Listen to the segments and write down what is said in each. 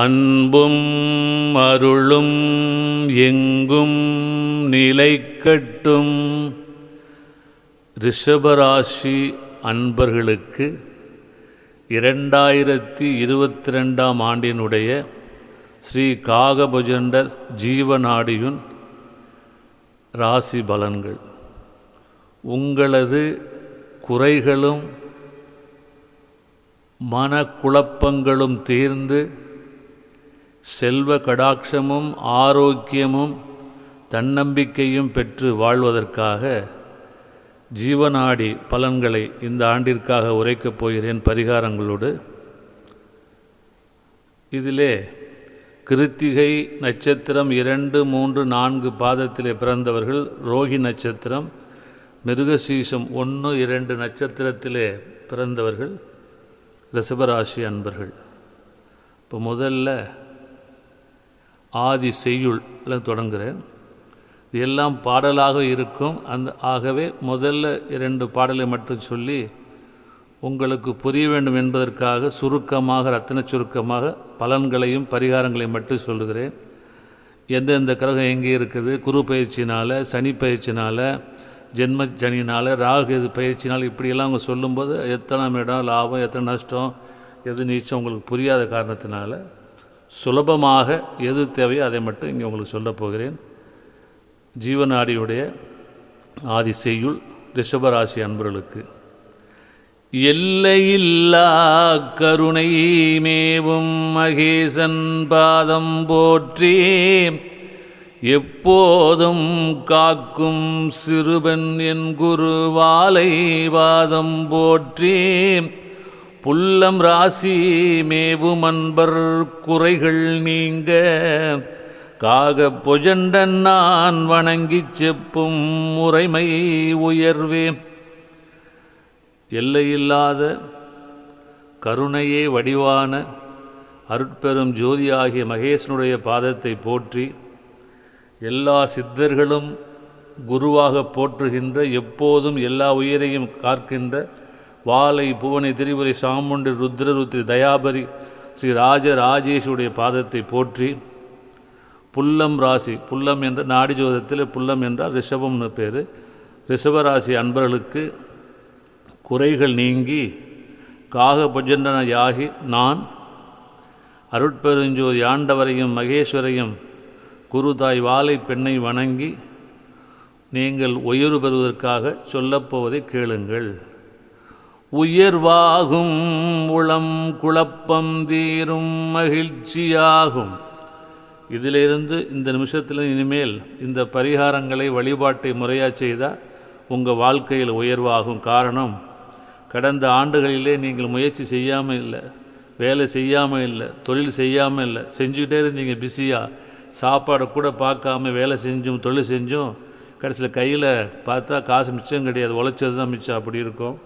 அன்பும் அருளும் எங்கும் நிலைக்கட்டும். ரிஷபராசி அன்பர்களுக்கு இரண்டாயிரத்தி இருபத்தி ரெண்டாம் ஆண்டினுடைய ஸ்ரீ காகபுஜண்டர் ஜீவநாடியுன் ராசி பலன்கள். உங்களது குறைகளும் மனக்குழப்பங்களும் தீர்ந்து செல்வ கடாட்சமும் ஆரோக்கியமும் தன்னம்பிக்கையும் பெற்று வாழ்வதற்காக ஜீவநாடி பலன்களை இந்த ஆண்டிற்காக உரைக்கப் போகிறேன் பரிகாரங்களோடு. இதிலே கிருத்திகை நட்சத்திரம் இரண்டு மூன்று நான்கு பாதத்திலே பிறந்தவர்கள் ரோஹி நட்சத்திரம் மிருகசீசம் ஒன்று இரண்டு நட்சத்திரத்திலே பிறந்தவர்கள் ரிஷபராசி அன்பர்கள். இப்போ முதல்ல ஆதி செய்யுள்ல தொடங்குகிறேன் இது எல்லாம் பாடலாக இருக்கும். அந்த ஆகவே முதல்ல இரண்டு பாடலை மட்டும் சொல்லி உங்களுக்கு புரிய வேண்டும் என்பதற்காக சுருக்கமாக ரத்தின சுருக்கமாக பலன்களையும் பரிகாரங்களையும் மட்டும் சொல்லுகிறேன். எந்தெந்த கிரகம் எங்கே இருக்குது? குரு பயிற்சினால் சனி பயிற்சினால் ஜென்ம சனினால் ராகு இது பயிற்சினால் இப்படியெல்லாம் அவங்க சொல்லும்போது எத்தனை இடம் லாபம் எத்தனை நஷ்டம் எது நீச்சம் உங்களுக்கு புரியாத காரணத்தினால சுலபமாக எது தேவையோ அதை மட்டும் இங்கே உங்களுக்கு சொல்லப் போகிறேன். ஜீவநாடியுடைய ஆதி செய்யுள் ரிஷபராசி அன்பர்களுக்கு எல்லையில்லா கருணை மேவும் மகேசன் பாதம் போற்றி எப்போதும் காக்கும் சிறுபன் என் குருவாலை வாதம் போற்றி புல்லம் ராசி மேவும் அன்பர் குறைகள் நீங்க. காக பொஜண்டன் நான் வணங்கிச் செப்பும் முறைமை உயர்வே. எல்லையில்லாத கருணையே வடிவான அருட்பெரும் ஜோதி ஆகிய மகேசனுடைய பாதத்தை போற்றி எல்லா சித்தர்களும் குருவாக போற்றுகின்ற எப்போதும் எல்லா உயிரையும் காக்கின்ற வாலை புவனை திரிபுரை சாமுண்டி ருத்ரருத்ரி தயாபரி ஸ்ரீ ராஜ ராஜேஷுடைய பாதத்தை போற்றி. புல்லம் ராசி புல்லம் என்ற நாடி ஜோதத்தில் புல்லம் என்றால் ரிஷபம்னு பேர். ரிஷபராசி அன்பர்களுக்கு குறைகள் நீங்கி காக புஜண்டன யாகி நான் அருட்பெருஞ்சோதி ஆண்டவரையும் மகேஸ்வரையும் குருதாய் வாலை பெண்ணை வணங்கி நீங்கள் உயர்வு பெறுவதற்காக சொல்லப்போவதை கேளுங்கள். உயர்வாகும் உளம் குழப்பம் தீரும் மகிழ்ச்சியாகும். இதிலிருந்து இந்த நிமிஷத்தில் இனிமேல் இந்த பரிகாரங்களை வழிபாட்டை முறையாக செய்தால் உங்கள் வாழ்க்கையில் உயர்வாகும் காரணம் கடந்த ஆண்டுகளிலே நீங்கள் முயற்சி செய்யாமல் இல்லை வேலை செய்யாமல் இல்லை தொழில் செய்யாமல் இல்லை செஞ்சுக்கிட்டே இருந்தீங்க பிஸியாக சாப்பாடை கூட பார்க்காம வேலை செஞ்சும் தொழில் செஞ்சும் கடைசியில் கையில் பார்த்தா காசு மிச்சம் கிடையாது உழைச்சது தான் மிச்சம் அப்படி இருக்கும்.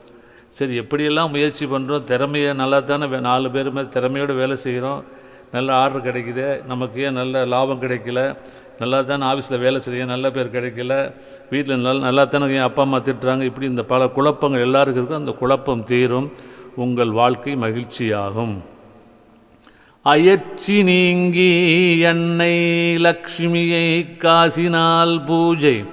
சரி எப்படியெல்லாம் முயற்சி பண்ணுறோம் திறமையை நல்லா தானே நாலு பேருமே திறமையோடு வேலை செய்கிறோம் நல்ல ஆர்டர் கிடைக்குது. நமக்கு ஏன் நல்ல லாபம் கிடைக்கல? நல்லா தானே ஆஃபீஸில் வேலை செய்ய நல்ல பேர் கிடைக்கல. வீட்டில் நல்ல நல்லா தானே என் அப்பா அம்மா திட்டுறாங்க? இப்படி இந்த பல குழப்பங்கள் எல்லாருக்கும் இருக்கும். அந்த குழப்பம் தீரும். உங்கள் வாழ்க்கை மகிழ்ச்சியாகும். அயற்சி நீங்கி எண்ணெய் லக்ஷ்மியை காசினால் பூஜை.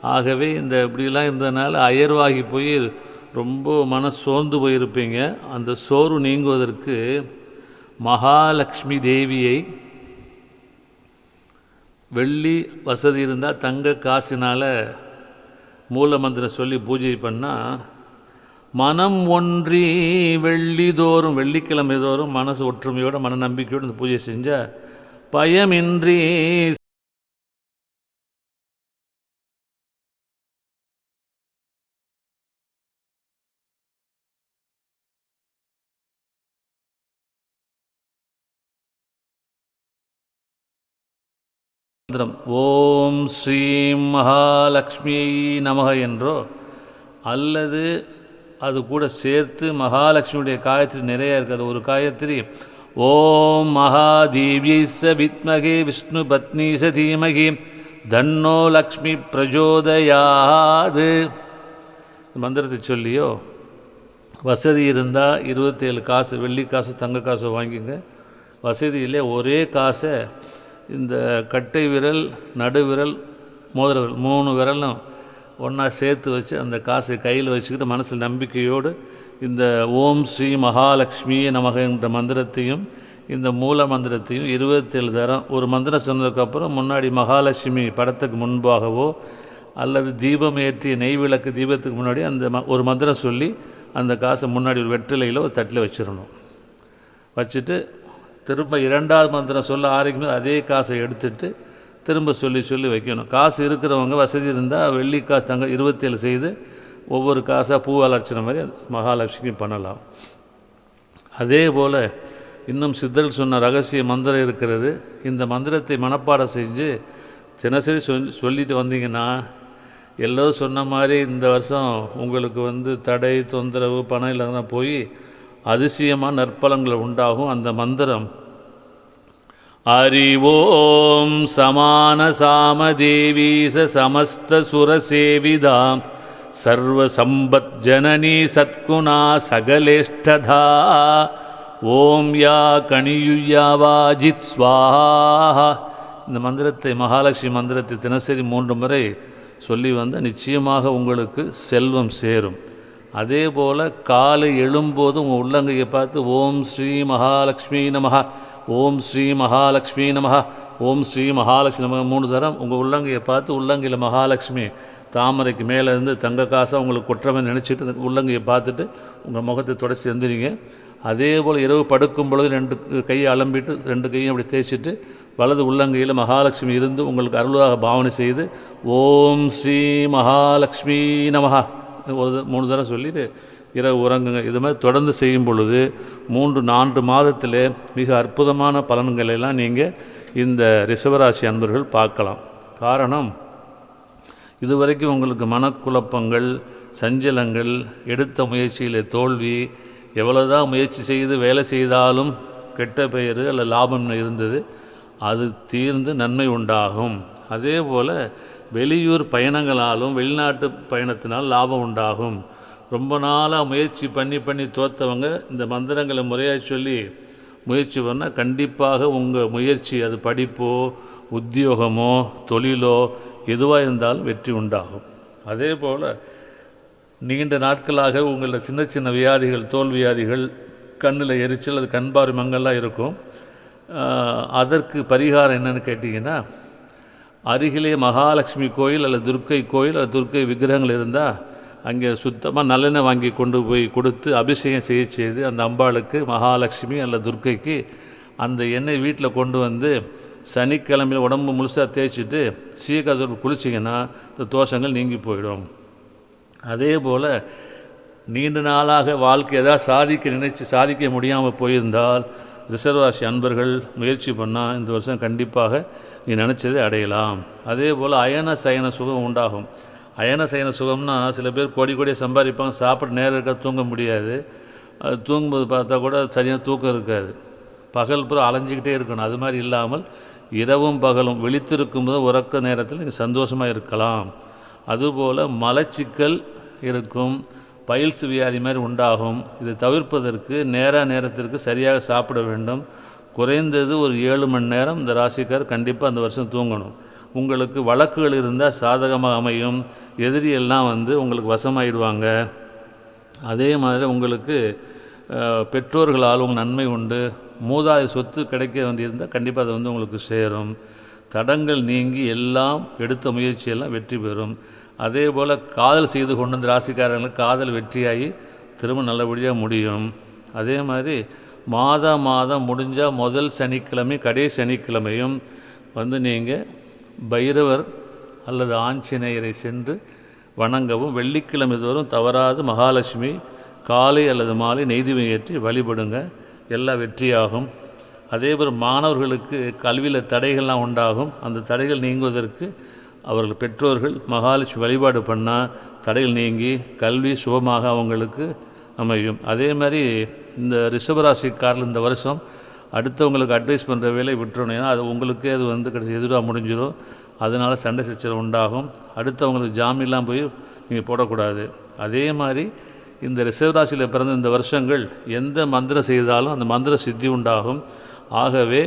ஆகவே இந்த இப்படிலாம் இருந்ததுனால அயர்வாகி போய் ரொம்ப மன சோர்ந்து போயிருப்பீங்க. அந்த சோர்வு நீங்குவதற்கு மகாலட்சுமி தேவியை வெள்ளி வசதி இருந்தால் தங்க காசினால் மூல மந்திரம் சொல்லி பூஜை பண்ணால் மனம் ஒன்றி வெள்ளிதோறும் வெள்ளிக்கிழமை தோறும் மனசு ஒற்றுமையோட மன நம்பிக்கையோடு இந்த பூஜை செஞ்சால் பயமின்றி மந்திரம். ஓம் ஸ்ரீம் மகாலட்சுமியை நமக என்றோ அல்லது அது கூட சேர்த்து மகாலட்சுமியுடைய காயத்ரி நிறைய இருக்கிறது ஒரு காயத்ரி. ஓம் மகாதேவியை ச வித்மகே விஷ்ணு பத்னி ச தீமகி தன்னோ லக்ஷ்மி பிரஜோதயாது. மந்திரத்தை சொல்லியோ வசதி இருந்தால் இருபத்தேழு காசு வெள்ளி காசு தங்க காசு வாங்கிங்க. வசதியிலே ஒரே காசை இந்த கட்டை விரல் நடுவிரல் மோதிர விரல் மூணு விரலும் ஒன்றா சேர்த்து வச்சு அந்த காசை கையில் வச்சுக்கிட்டு மனசில் நம்பிக்கையோடு இந்த ஓம் ஸ்ரீ மகாலட்சுமியே நமக என்ற மந்திரத்தையும் இந்த மூல மந்திரத்தையும் இருபத்தேழு தரம் ஒரு மந்திரம் சொன்னதுக்கப்புறம் முன்னாடி மகாலட்சுமி படத்துக்கு முன்பாகவோ அல்லது தீபம் ஏற்றி நெய் விளக்கு தீபத்துக்கு முன்னாடி அந்த ம ஒரு மந்திரம் சொல்லி அந்த காசை முன்னாடி ஒரு வெற்றிலையில் ஒரு தட்டில் வச்சிடணும். வச்சுட்டு திரும்ப இரண்டாவது மந்திரம் சொல்ல ஆரம்பிக்கும் அதே காசை எடுத்துட்டு திரும்ப சொல்லி சொல்லி வைக்கணும். காசு இருக்கிறவங்க வசதி இருந்தால் வெள்ளி காசு தங்க இருபத்தேழு செய்து ஒவ்வொரு காசாக பூ அர்ச்சனை மாதிரி மகாலட்சுமி பண்ணலாம். அதே போல் இன்னும் சித்தர்கள் சொன்ன ரகசிய மந்திரம் இருக்கிறது. இந்த மந்திரத்தை மனப்பாடம் செஞ்சு தினசரி சொல் சொல்லிட்டு வந்தீங்கன்னா எல்லோரும் சொன்ன மாதிரி இந்த வருஷம் உங்களுக்கு வந்து தடை தொந்தரவு பணம் இல்லைன்னா போய் அதிசயமான நற்பலங்கள் உண்டாகும் அந்த மந்திரம். அறிவோம் சமான சாமதேவீச சமஸ்த சுரசேவிதாம் சர்வசம்பத் ஜனனி சத்குணா சகலேஷ்டதா ஓம் யா கணியுயாவாஜித் ஸ்வாஹா. இந்த மந்திரத்தை மகாலட்சுமி மந்திரத்தை தினசரி மூன்று முறை சொல்லி வந்தால் நிச்சயமாக உங்களுக்கு செல்வம் சேரும். அதே போல் காலை எழும்போது உங்கள் உள்ளங்கையை பார்த்து ஓம் ஸ்ரீ மகாலட்சுமி நமஹா ஓம் ஸ்ரீ மகாலட்சுமி நமஹா ஓம் ஸ்ரீ மகாலட்சுமி நமக மூணு தரம். உங்கள் உள்ளங்கையை பார்த்து உள்ளங்கையில் மகாலட்சுமி தாமரைக்கு மேலே இருந்து தங்க காசாக உங்களுக்கு குற்றமே நினச்சிட்டு உள்ளங்கையை பார்த்துட்டு உங்கள் முகத்தை தொடச்சி எந்திரிங்க. அதே போல் இரவு படுக்கும் பொழுது ரெண்டு கையை அலம்பிட்டு ரெண்டு கையும் அப்படி தேய்ச்சிட்டு வலது உள்ளங்கையில் மகாலட்சுமி இருந்து உங்களுக்கு அருளாக பாவனை செய்து ஓம் ஸ்ரீ மகாலட்சுமி நமஹா. ஒரு மூணு தடவை சொல்லிட்டு இரவு உறங்குங்க. இது மாதிரி தொடர்ந்து செய்யும் பொழுது மூன்று நான்கு மாதத்தில் மிக அற்புதமான பலன்களை எல்லாம் நீங்கள் இந்த ரிஷபராசி அன்பர்கள் பார்க்கலாம். காரணம் இதுவரைக்கும் உங்களுக்கு மனக்குழப்பங்கள் சஞ்சலங்கள் எடுத்த முயற்சியில் தோல்வி எவ்வளோதான் முயற்சி செய்து வேலை செய்தாலும் கெட்ட பெயர் அல்ல லாபம் இருந்தது. அது தீர்ந்து நன்மை உண்டாகும். அதே போல் வெளியூர் பயணங்களாலும் வெளிநாட்டு பயணத்தினால் லாபம் உண்டாகும். ரொம்ப நாளாக முயற்சி பண்ணி பண்ணி தோத்தவங்க இந்த மந்திரங்களை முறையாக சொல்லி முயற்சி பண்ணால் கண்டிப்பாக உங்கள் முயற்சி அது படிப்போ உத்தியோகமோ தொழிலோ எதுவாக இருந்தாலும் வெற்றி உண்டாகும். அதே போல் நீண்ட நாட்களாக உங்களில் சின்ன சின்ன வியாதிகள் தோல் வியாதிகள் கண்ணில் எரிச்சல் அது கண்பார் மங்கள்லாம் இருக்கும். அதற்கு பரிகாரம் என்னன்னு கேட்டிங்கன்னா அருகிலே மகாலட்சுமி கோயில் அல்லது துர்க்கை கோயில் அல்லது துர்க்கை விக்கிரகங்கள் இருந்தால் அங்கே சுத்தமாக நல்லெண்ணெய் வாங்கி கொண்டு போய் கொடுத்து அபிஷேகம் செய்ய செய்து அந்த அம்பாளுக்கு மகாலட்சுமி அல்ல துர்க்கைக்கு அந்த எண்ணெய் வீட்டில் கொண்டு வந்து சனிக்கிழமையில் உடம்பு முழுசாக தேய்ச்சிட்டு சீக்கிரத்தில் குளிச்சிங்கன்னா இந்த தோஷங்கள் நீங்கி போயிடும். அதே போல் நீண்ட நாளாக வாழ்க்கை எதாவது சாதிக்க நினைச்சு சாதிக்க முடியாமல் போயிருந்தால் ரிசர்வாசி அன்பர்கள் முயற்சி பண்ணால் இந்த வருஷம் கண்டிப்பாக நீ நினச்சதை அடையலாம். அதே போல் அயன சயன சுகம் உண்டாகும். அயன சயன சுகம்னா சில பேர் கோடி கோடியாக சம்பாதிப்பாங்க சாப்பிட நேரம் இருக்க தூங்க முடியாது. அது தூங்கும்போது பார்த்தா கூட சரியாக தூக்கம் இருக்காது. பகல் பூரா அலைஞ்சிக்கிட்டே இருக்கணும். அது மாதிரி இல்லாமல் இரவும் பகலும் விழித்திருக்கும்போது உறக்க நேரத்தில் நீங்கள் சந்தோஷமாக இருக்கலாம். அதுபோல் மலச்சிக்கல் இருக்கும். பயில்ஸ் வியாதி மாதிரி உண்டாகும். இதை தவிர்ப்பதற்கு நேர நேரத்திற்கு சரியாக சாப்பிட வேண்டும். குறைந்தது ஒரு ஏழு மணி நேரம் இந்த ராசிக்கார் கண்டிப்பாக அந்த வருஷம் தூங்கணும். உங்களுக்கு வழக்குகள் இருந்தால் சாதகமாக அமையும். எதிரி எல்லாம் வந்து உங்களுக்கு வசமாயிடுவாங்க. அதே மாதிரி உங்களுக்கு பெற்றோர்களால் உங்கள் நன்மை உண்டு. மூதாதை சொத்து கிடைக்க வேண்டியிருந்தால் கண்டிப்பாக அது வந்து உங்களுக்கு சேரும். தடங்கள் நீங்கி எல்லாம் எடுத்த முயற்சியெல்லாம் வெற்றி பெறும். அதே போல் காதல் செய்து கொண்டு வந்து ராசிக்காரங்களுக்கு காதல் வெற்றியாகி திரும்ப நல்லபடியாக முடியும். அதே மாதிரி மாதம் மாதம் முடிஞ்சால் முதல் சனிக்கிழமை கடைசி சனிக்கிழமையும் வந்து நீங்கள் பைரவர் அல்லது ஆஞ்சநேயரை சென்று வணங்கவும் வெள்ளிக்கிழமை தோறும் தவறாது மகாலட்சுமி காலை அல்லது மாலை நெய்தீபம் ஏற்றி வழிபடுங்க. எல்லாம் வெற்றியாகும். அதேபோல் மாணவர்களுக்கு கல்வியில் தடைகள்லாம் உண்டாகும். அந்த தடைகள் நீங்குவதற்கு அவர்கள் பெற்றோர்கள் மகாலட்சுமி வழிபாடு பண்ணால் தடையில் நீங்கி கல்வி சுபமாக அவங்களுக்கு அமையும். அதே மாதிரி இந்த ரிஷபராசிக்காரில் இந்த வருஷம் அடுத்தவங்களுக்கு அட்வைஸ் பண்ணுற வேலை விட்டுறணும். அது உங்களுக்கே அது வந்து கடைசி எதிராக முடிஞ்சிடும் அதனால் சண்டை சச்சரவு உண்டாகும். அடுத்தவங்களுக்கு ஜாமீன்லாம் போய் நீங்கள் போடக்கூடாது. அதே மாதிரி இந்த ரிஷபராசியில் பிறந்த இந்த வருஷங்கள் எந்த மந்திரம் செய்தாலும் அந்த மந்திர சித்தி உண்டாகும். ஆகவே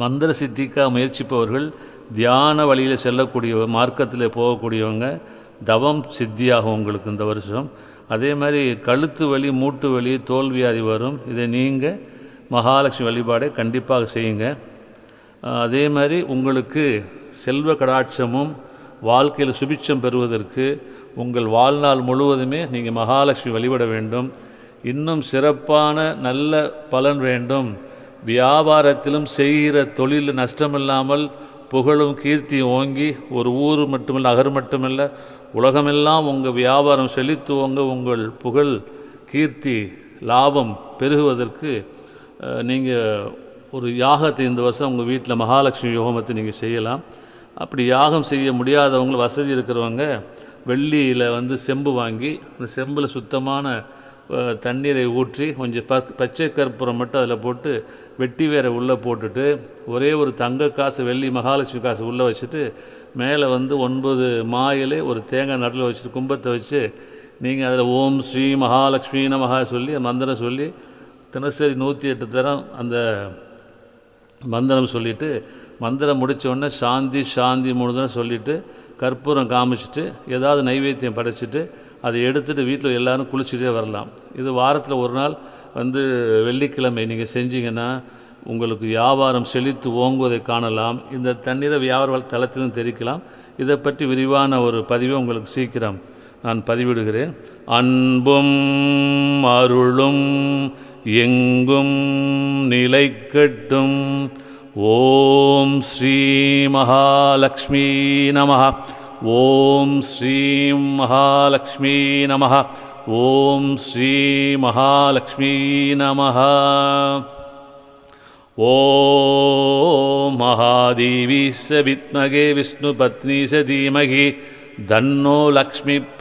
மந்திர சித்திக்காக முயற்சிப்பவர்கள் தியான வழியில் செல்லக்கூடிய மார்க்கத்தில் போகக்கூடியவங்க தவம் சித்தியாகும் உங்களுக்கு இந்த வருஷம். அதே மாதிரி கழுத்து வலி மூட்டு வலி தோல்வியாதி வரும். இதை நீங்கள் மகாலட்சுமி வழிபாடை கண்டிப்பாக செய்யுங்க. அதே மாதிரி உங்களுக்கு செல்வ கடாட்சமும் வாழ்க்கையில் சுபிட்சம் பெறுவதற்கு உங்கள் வாழ்நாள் முழுவதுமே நீங்கள் மகாலட்சுமி வழிபட வேண்டும். இன்னும் சிறப்பான நல்ல பலன் வேண்டும். வியாபாரத்திலும் செய்கிற தொழில் நஷ்டமில்லாமல் புகழும் கீர்த்தியும் ஓங்கி ஒரு ஊர் மட்டுமல்ல அகர் மட்டுமல்ல உலகமெல்லாம் உங்கள் வியாபாரம் செழித்துவங்க உங்கள் புகழ் கீர்த்தி லாபம் பெருகுவதற்கு நீங்கள் ஒரு யாகத்தை இந்த வருஷம் உங்கள் வீட்டில் மகாலட்சுமி யோகமத்தை நீங்கள் செய்யலாம். அப்படி யாகம் செய்ய முடியாதவங்க வசதி இருக்கிறவங்க வெள்ளியில் வந்து செம்பு வாங்கி அந்த செம்பில் சுத்தமான தண்ணீரை ஊற்றி கொஞ்சம் ப பச்சை கற்பூரம் மட்டும் அதில் போட்டு வெட்டி வேற உள்ளே போட்டுட்டு ஒரே ஒரு தங்க காசு வெள்ளி மகாலட்சுமி காசு உள்ளே வச்சுட்டு மேலே வந்து ஒன்பது மாயிலே ஒரு தேங்காய் நடுவில் வச்சுட்டு கும்பத்தை வச்சு நீங்கள் அதில் ஓம் ஸ்ரீ மகாலட்சுமி நமகா சொல்லி மந்திரம் சொல்லி தினசரி நூற்றி எட்டு தரம் அந்த மந்திரம் சொல்லிவிட்டு மந்திரம் முடித்தோடனே சாந்தி சாந்தி மூணு சொல்லிவிட்டு கற்பூரம் காமிச்சிட்டு ஏதாவது நைவேத்தியம் படைச்சிட்டு அதை எடுத்துகிட்டு வீட்டில் எல்லாரும் குளிச்சுட்டே வரலாம். இது வாரத்தில் ஒரு நாள் வந்து வெள்ளிக்கிழமை நீங்கள் செஞ்சீங்கன்னா உங்களுக்கு வியாபாரம் செழித்து ஓங்குவதை காணலாம். இந்த தண்ணீரை வியாபார தளத்திலும் தெரிக்கலாம் இதை பற்றி விரிவான ஒரு பதிவை உங்களுக்கு சீக்கிரம் நான் பதிவிடுகிறேன். அன்பும் அருளும் எங்கும் நிலைக்கட்டும். ஓம் ஸ்ரீ மகாலட்சுமி நமः ஓம் ஸ்ரீ மகாலட்சுமி நமः ॐ श्रीमहालक्ष्मी नमः ॐ महादेवी स विद्मगे विष्णुपत्नी स धीमहि धन्नो लक्ष्मीप्रचोदयात्